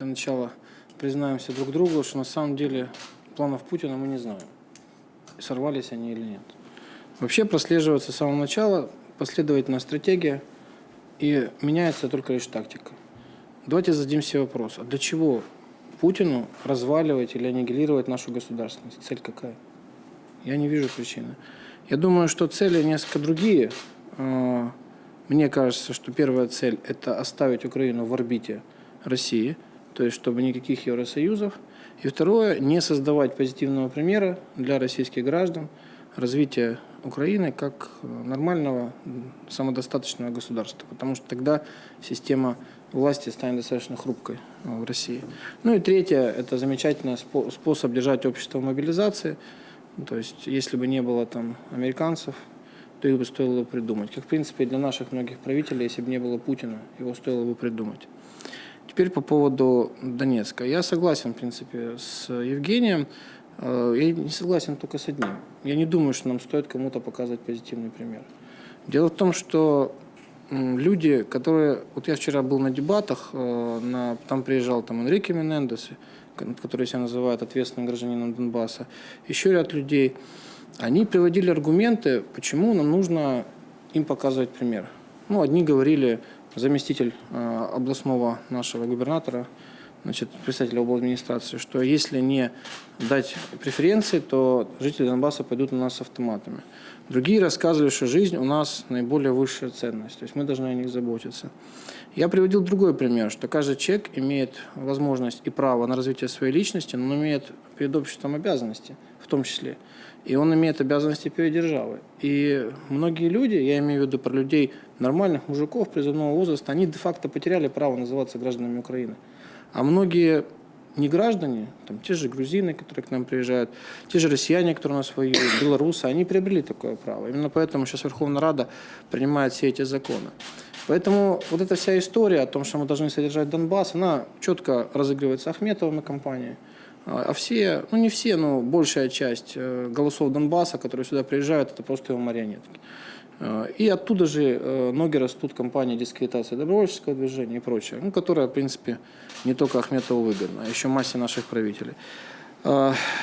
Для начала признаемся друг другу, что на самом деле планов Путина мы не знаем. Сорвались они или нет. Вообще прослеживается с самого начала последовательная стратегия и меняется только лишь тактика. Давайте зададим себе вопрос, а для чего Путину разваливать или аннигилировать нашу государственность? Цель какая? Я не вижу причины. Я думаю, что цели несколько другие. А, Мне кажется, что первая цель – это оставить Украину в орбите России, то есть чтобы никаких Евросоюзов. И второе – не создавать позитивного примера для российских граждан развития Украины как нормального м, самодостаточного государства, потому что тогда система власти станет достаточно хрупкой э, в России. Ну и третье – это замечательный спо- способ держать общество в мобилизации. То есть если бы не было там американцев, то их бы стоило придумать. Как, в принципе, для наших многих правителей, если бы не было Путина, его стоило бы придумать. Теперь по поводу Донецка. Я согласен, в принципе, с Евгением. Э, Я не согласен только с одним. Я не думаю, что нам стоит кому-то показывать позитивный пример. Дело в том, что люди, которые... Вот я вчера был на дебатах, э, на, там приезжал там Энрике Менендес, который себя называет ответственным гражданином Донбасса, еще ряд людей. Они приводили аргументы, почему нам нужно им показывать пример. Ну, одни говорили, заместитель э, областного нашего губернатора, значит, представителя обл. администрации, что если не дать преференции, то жители Донбасса пойдут на нас с автоматами. Другие рассказывали, что жизнь у нас наиболее высшая ценность, то есть мы должны о них заботиться. Я приводил другой пример, что каждый человек имеет возможность и право на развитие своей личности, но он имеет перед обществом обязанности в том числе. И он имеет обязанности перед державой. И многие люди, я имею в виду про людей, нормальных мужиков призывного возраста, они де-факто потеряли право называться гражданами Украины. А многие не граждане, там, те же грузины, которые к нам приезжают, те же россияне, которые у нас воюют, белорусы, они приобрели такое право. Именно поэтому сейчас Верховная Рада принимает все эти законы. Поэтому вот эта вся история о том, что мы должны содержать Донбасс, она четко разыгрывается Ахметовым и компанией. А а все, ну не все, но большая часть э, голосов Донбасса, которые сюда приезжают, это просто его марионетки. Э, И оттуда же э, ноги растут компания дискредитации добровольческого движения и прочее, ну, которая, в принципе, не только Ахметову выгодна, а еще массе наших правителей. Э,